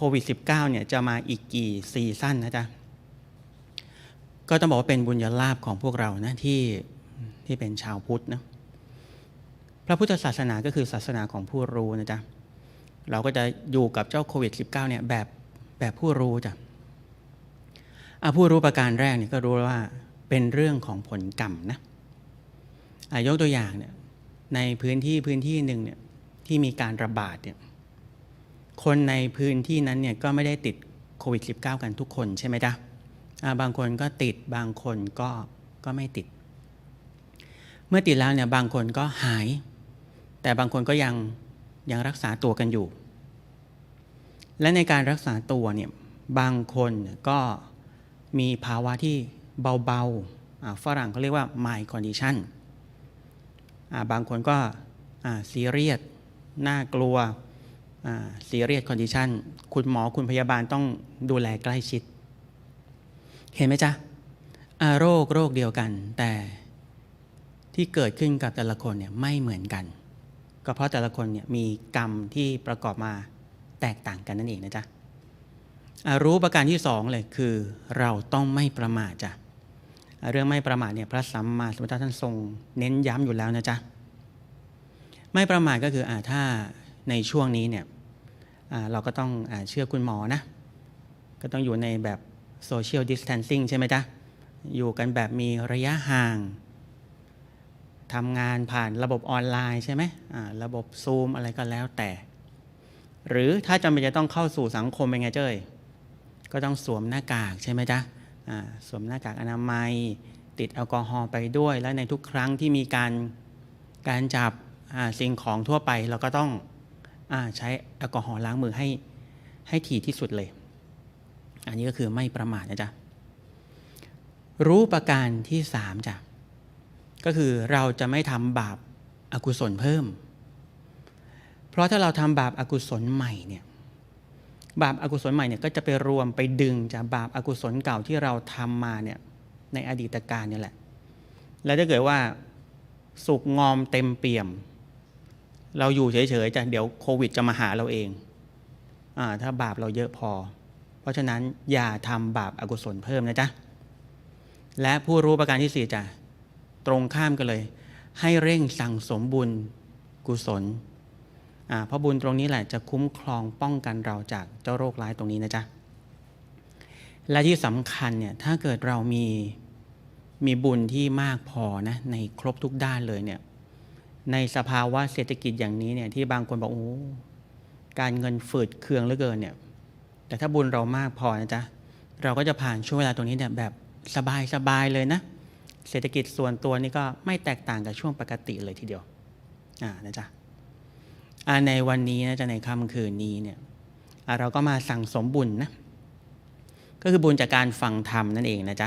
โควิด -19 เนี่ยจะมาอีกกี่ซีซั่นนะจ๊ะ ก็ต้องบอกว่าเป็นบุญญาลาภของพวกเรานะที่ที่เป็นชาวพุทธนะพระพุทธศาสนาก็คือศาสนาของผู้รู้นะจ๊ะ เราก็จะอยู่กับเจ้าโควิด -19 เนี่ยแบบแบบผู้รู้จ้ะอะผู้รู้ประการแรกเนี่ยก็รู้ว่าเป็นเรื่องของผลกรรมนะอะยกตัวอย่างเนี่ยในพื้นที่พื้นที่หนึ่งเนี่ยที่มีการระบาดเนี่ย คนในพื้นที่นั้นเนี่ยก็ไม่ได้ติดโควิด -19 กันทุกคนใช่ไหมจ๊ะบางคนก็ติดบางคนก็ก็ไม่ติด เมื่อติดแล้วเนี่ยบางคนก็หาย แต่บางคนก็ยังยังรักษาตัวกันอยู่ และในการรักษาตัวเนี่ยบางคนก็มีภาวะที่เบาๆฝรั่งเขาเรียกว่า mild condition บางคนก็ซีเรียสน่ากลัว ซีเรียสคอนดิชันคุณหมอคุณพยาบาลต้องดูแลใกล้ชิด เห็นไหมจ๊ะโรคโรคเดียวกัน แต่ที่เกิดขึ้นกับแต่ละคนเนี่ยไม่เหมือนกัน ก็เพราะแต่ละคนเนี่ยมีกรรมที่ประกอบมาแตกต่างกันนั่นเองนะจ๊ะรู้ประการที่สองเลยคือเราต้องไม่ประมาทจ้ะเรื่องไม่ประมาทเนี่ยพระสัมมาสัมพุทธเจ้าท่านทรงเน้นย้ำอยู่แล้วนะจ๊ะไม่ประมาทก็คืออาถ้า ในช่วงนี้เนี่ยเราก็ต้องอเชื่อคุณหมอนะ ก็ต้องอยู่ในแบบโซเชียลดิส a ทนซิ่งใช่ไหมจ๊ะ อยู่กันแบบมีระยะห่างทำงานผ่านระบบออนไลน์ใช่ไหมระบบซูมอะไรก็แล้วแต่ หรือถ้าจำเป็นจะต้องเข้าสู่สังคมเป็นไงเจ้ย ก็ต้องสวมหน้ากากใช่ไหมจ๊ะสวมหน้ากากอนามัย ติดแอลกอฮอล์ไปด้วย และในทุกครั้งที่มีการการจับสิ่งของทั่วไปเราก็ต้อง ใช้แอลกอฮอล์ล้างมือให้ให้ถี่ที่สุดเลย อันนี้ก็คือไม่ประมาทนะจ๊ะ รู้ประการที่สามจ้ะ ก็คือเราจะไม่ทำบาปอากุศลเพิ่ม เพราะถ้าเราทำบาปอากุศลใหม่เนี่ย บาปอากุศลใหม่เนี่ยก็จะไปรวมไปดึงจากบาปอากุศลเก่าที่เราทำมาเนี่ยในอดีตการเนี่ยแหละ แล้วถ้าเกิดว่าสุกงอมเต็มเปี่ยม เราอยู่เฉยๆจะเดี๋ยวโควิดจะมาหาเราเองอถ้าบาปเราเยอะพอ เพราะฉะนั้นอย่าทำบาปอากุศลเพิ่มนะจ๊ะ และผู้รู้ประการที่สี่จ้ะตรงข้ามกันเลย ให้เร่งสั่งสมบุญกุศลเพราะบุญตรงนี้แหละจะคุ้มครองป้องกันเราจากเจ้าโรคร้ายตรงนี้นะจ๊ะ และที่สำคัญเนี่ยถ้าเกิดเรามีมีบุญที่มากพอนะในครบทุกด้านเลยเนี่ย ในสภาวะเศรษฐกิจอย่างนี้เนี่ยที่บางคนบอกโอ้การเงินฝืดเคืองเหลือเกินเนี่ยแต่ถ้าบุญเรามากพอนะจ๊ะเราก็จะผ่านช่วงเวลาตรงนี้เนี่ยแบบสบายสบายเลยนะ เศรษฐกิจส่วนตัวนี่ก็ไม่แตกต่างกับช่วงปกติเลยทีเดียวอ่านะจ๊ะอ่าในวันนี้นะจ๊ะในค่ำคืนนี้เนี่ยเราก็มาสั่งสมบุญนะก็คือบุญจากการฟังธรรมนั่นเองนะจ๊ะ